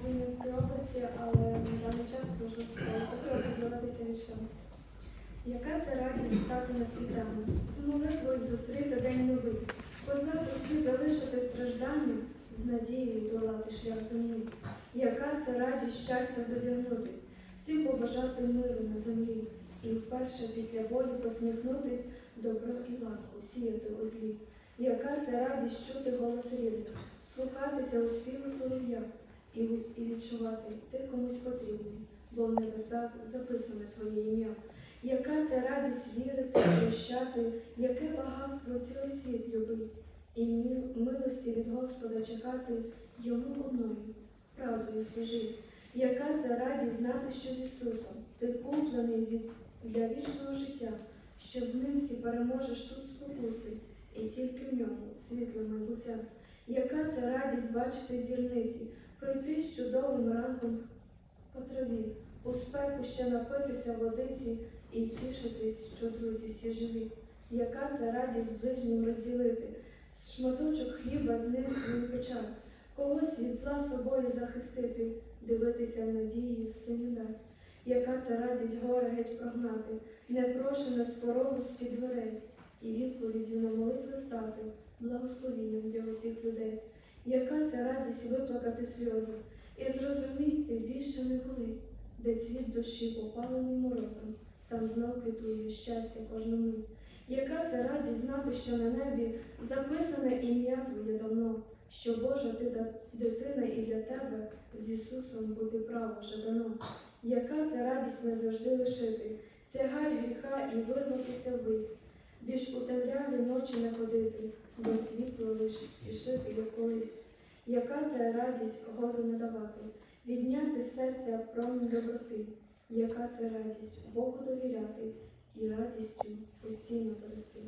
з Рівненської області, але на даний час служу в школі. Хотіла поділитися віршем. Яка це радість стати на світанок, з зустріти день новий, позаду всі залишити страждання, з надією долати шлях землі. Яка це радість щастя зодягнутись, всім побажати миру на землі, і вперше після болю посміхнутись, добро і ласку сіяти у злі. Яка це радість чути голос рідних, слухатися у співу солов'я і, відчувати ти комусь потрібний, бо в небесах записане твоє ім'я. Яка це радість вірити, прощати, яке багатство цілий світ любить, і мил- милості від Господа чекати йому одною, правдою служить. Яка це радість знати, що з Ісусом ти куплений від для вічного життя, що з ним всі переможеш тут спокуси, і тільки в ньому світле майбуття. Яка це радість бачити зірниці, пройти з чудовим ранком по траві, у спеку ще напитися водиці і тішитись, що друзі всі живі. Яка це радість ближнім розділити, шматочок хліба з ним свою печаль, когось від зла собою захистити, дивитися в надії в синю даль. Яка це радість горе геть прогнати, непрошене з порогу з-під дверей, і відповіддю на молитви стати, благословінням для усіх людей. Яка це радість виплакати сльози, і зрозуміти більше не болить, де цвіт душі попалений морозом, там знов квітує щастя кожну. Яка це радість знати, що на небі записане ім'я Твоє давно, що Божа ти дитина і для тебе з Ісусом бути право вже дано. Яка це радість не завжди лишити, тягар гріха і вирватися ввись, спішити, колись. Яка це радість гору не давати, відняти серця промінь доброти, яка це радість Богу довіряти і радістю постійно берегти.